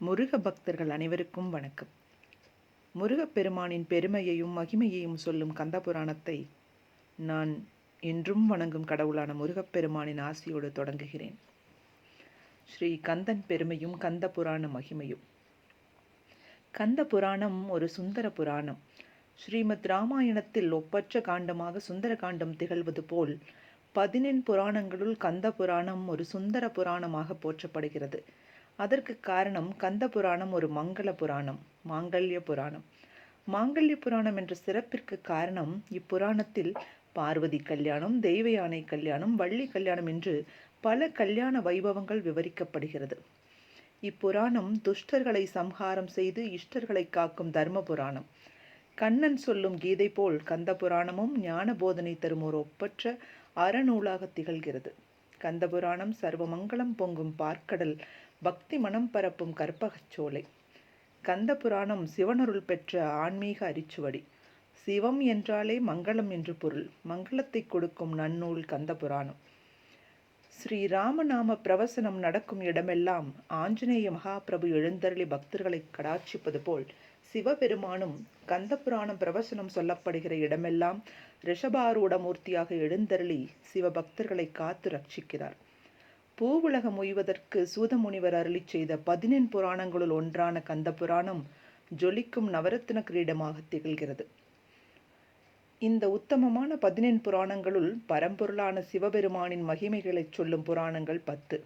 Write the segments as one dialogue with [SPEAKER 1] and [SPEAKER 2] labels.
[SPEAKER 1] முருக பக்தர்கள் அனைவருக்கும் வணக்கம். முருகப்பெருமானின் பெருமையையும் மகிமையையும் சொல்லும் கந்த புராணத்தை நான் என்றும் வணங்கும் கடவுளான முருகப்பெருமானின் ஆசியோடு தொடங்குகிறேன். ஸ்ரீ கந்தன் பெருமையும் கந்த புராண மகிமையும். கந்த புராணம் ஒரு சுந்தர புராணம். ஸ்ரீமத் ராமாயணத்தில் ஒப்பற்ற காண்டமாக சுந்தர காண்டம் திகழ்வது போல் பதினெண் புராணங்களுள் கந்த புராணம் ஒரு சுந்தர புராணமாக போற்றப்படுகிறது. அதற்கு காரணம் கந்த புராணம் ஒரு மங்கள புராணம் மாங்கல்ய புராணம். மாங்கல்ய புராணம் என்ற சிறப்பிற்கு காரணம் இப்புராணத்தில் பார்வதி கல்யாணம் தெய்வ யானை கல்யாணம் வள்ளி கல்யாணம் என்று பல கல்யாண வைபவங்கள் விவரிக்கப்படுகிறது. இப்புராணம் துஷ்டர்களை சம்ஹாரம் செய்து இஷ்டர்களை காக்கும் தர்ம புராணம். கண்ணன் சொல்லும் கீதை போல் கந்த புராணமும் ஞான போதனை தரும் ஒரு ஒப்பற்ற அறநூலாக திகழ்கிறது. கந்த புராணம் சர்வமங்கலம் பொங்கும் பார்க்கடல் பக்தி மனம் பரப்பும் கற்பகச்சோலை கந்த புராணம் சிவனருள் பெற்ற ஆன்மீக அரிச்சுவடி. சிவம் என்றாலே மங்களம் என்று பொருள். மங்களத்தை கொடுக்கும் நன்னூல் கந்த புராணம் ஸ்ரீ ராமநாம பிரவசனம் நடக்கும் இடமெல்லாம் ஆஞ்சநேய மகாபிரபு எழுந்தருளி பக்தர்களை கடாட்சிப்பது போல் சிவபெருமானும் கந்த புராணம் பிரவசனம் சொல்லப்படுகிற இடமெல்லாம் ரிஷபாரூடமூர்த்தியாக எழுந்தருளி சிவபக்தர்களை காத்து ரட்சிக்கிறார். பூவுலகம் உய்வதற்கு சூதமுனிவர் அருளி செய்த பதினெண் புராணங்களுள் ஒன்றான கந்த புராணம் ஜொலிக்கும் நவரத்ன கிரீடமாக திகழ்கிறது. இந்த உத்தமமான பதினெண் புராணங்களுள் பரம்பொருளான சிவபெருமானின் மகிமைகளைச் சொல்லும் புராணங்கள் பத்து.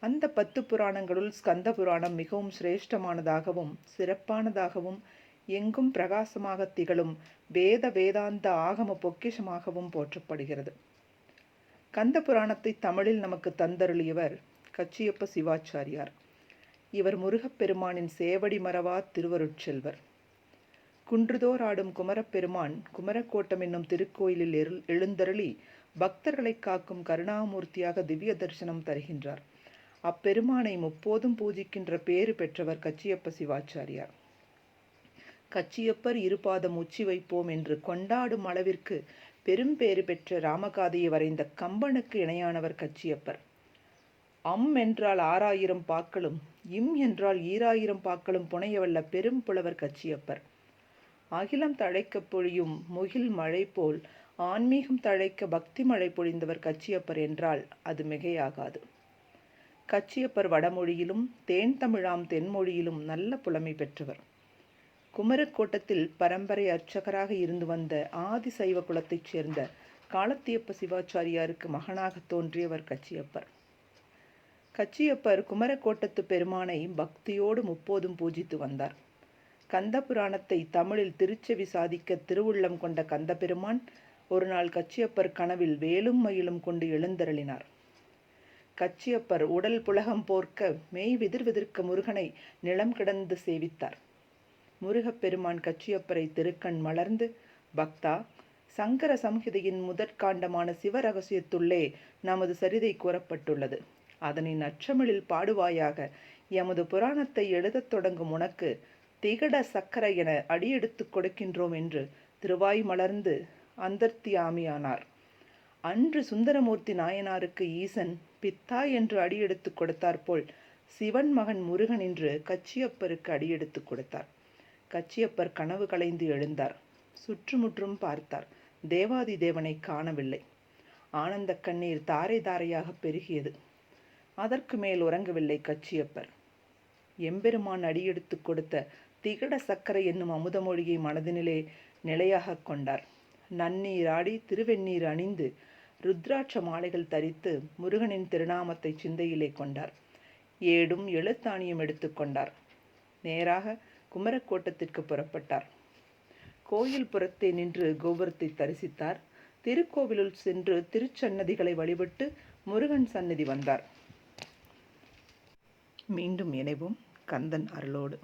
[SPEAKER 1] அந்த பத்து புராணங்களுள் ஸ்கந்த புராணம் மிகவும் சிரேஷ்டமானதாகவும் சிறப்பானதாகவும் எங்கும் பிரகாசமாக திகழும் வேத வேதாந்த ஆகம பொக்கிஷமாகவும் போற்றப்படுகிறது. கந்த புராணத்தை தமிழில் நமக்கு தந்தருளியவர் கச்சியப்ப சிவாச்சாரியார். இவர் முருகப்பெருமானின் சேவடி மரவா திருவருட்செல்வர். குன்றுதோர் ஆடும் குமரப்பெருமான் குமரக்கோட்டம் என்னும் திருக்கோயிலில் எழு எழுந்தருளி பக்தர்களை காக்கும் கருணாமூர்த்தியாக திவ்ய தரிசனம் தருகின்றார். அப்பெருமானை முப்போதும் பூஜிக்கின்ற பேறு பெற்றவர் கச்சியப்ப சிவாச்சாரியார். கச்சியப்பர் இருபாதம் உச்சி வைப்போம் என்று கொண்டாடும் அளவிற்கு பெரும்பேறு பெற்ற ராமகாதையை வரைந்த கம்பனுக்கு இணையானவர் கச்சியப்பர். அம் என்றால் ஆறாயிரம் பாக்களும் இம் என்றால் ஈராயிரம் பாக்களும் புனையவல்ல பெரும் புலவர் கச்சியப்பர். அகிலம் தழைக்க பொழியும் முகில் மழை போல் ஆன்மீகம் தழைக்க பக்தி மழை பொழிந்தவர் கச்சியப்பர் என்றால் அது மிகையாகாது. கச்சியப்பர் வடமொழியிலும் தேன் தமிழாம் தென்மொழியிலும் நல்ல புலமை பெற்றவர். குமரக்கோட்டத்தில் பரம்பரை அர்ச்சகராக இருந்து வந்த ஆதி சைவ குலத்தைச் சேர்ந்த காலத்தியப்ப சிவாச்சாரியாருக்கு மகனாக தோன்றியவர் கச்சியப்பர். கச்சியப்பர் குமரக்கோட்டத்து பெருமானை பக்தியோடு முப்போதும் பூஜித்து வந்தார். கந்த புராணத்தை தமிழில் திருச்செவி சாதிக்க திருவுள்ளம் கொண்ட கந்த பெருமான் ஒரு நாள் கச்சியப்பர் கனவில் வேலும் மயிலும் கொண்டு எழுந்தருளினார். கச்சியப்பர் உடல் புலகம் போர்க்க மெய் விதிர் விதிர்க்க முருகனை நிலம் கிடந்து சேவித்தார். முருகப்பெருமான் கச்சியப்பரை திருக்கண் மலர்ந்து பக்தா சங்கர சம்ஹிதையின் முதற்காண்டமான சிவரகசியத்துள்ளே நமது சரிதை கூறப்பட்டுள்ளது. அதனை நற்றமிழில் பாடுவாயாக எமது புராணத்தை எழுதத் தொடங்கும் உனக்கு திகட சக்கர என அடியெடுத்து கொடுக்கின்றோம் என்று திருவாய் மலர்ந்து அந்தர்த்தியாமியானார் அன்று சுந்தரமூர்த்தி நாயனாருக்கு ஈசன் பித்தா என்று அடியெடுத்து கொடுத்தாற்போல் சிவன் மகன் முருகன் என்று கச்சியப்பருக்கு அடியெடுத்து கொடுத்தார். கச்சியப்பர் கனவு கலைந்து எழுந்தார். சுற்றுமுற்றும் பார்த்தார். தேவாதி தேவனை காணவில்லை. ஆனந்த கண்ணீர் தாரை தாரையாக பெருகியது. அதற்கு மேல் உறங்கவில்லை கச்சியப்பர். எம்பெருமான் அடியெடுத்து கொடுத்த திகட சக்கரை என்னும் அமுதமொழியை மனதினிலே நிலையாக கொண்டார். நன்னீர் ஆடி அணிந்து ருத்ராட்ச மாலைகள் தரித்து முருகனின் திருநாமத்தை சிந்தையிலே கொண்டார். ஏடும் எழுத்தாணியும் எடுத்துக்கொண்டார் நேராக குமரக்கோட்டத்திற்கு புறப்பட்டார். கோயில் புறத்தே நின்று கோபுரத்தை தரிசித்தார். திருக்கோவிலுள் சென்று திருச்சன்னதிகளை வழிபட்டு முருகன் சன்னதி வந்தார். மீண்டும் இணைவும். கந்தன் அருளோடு.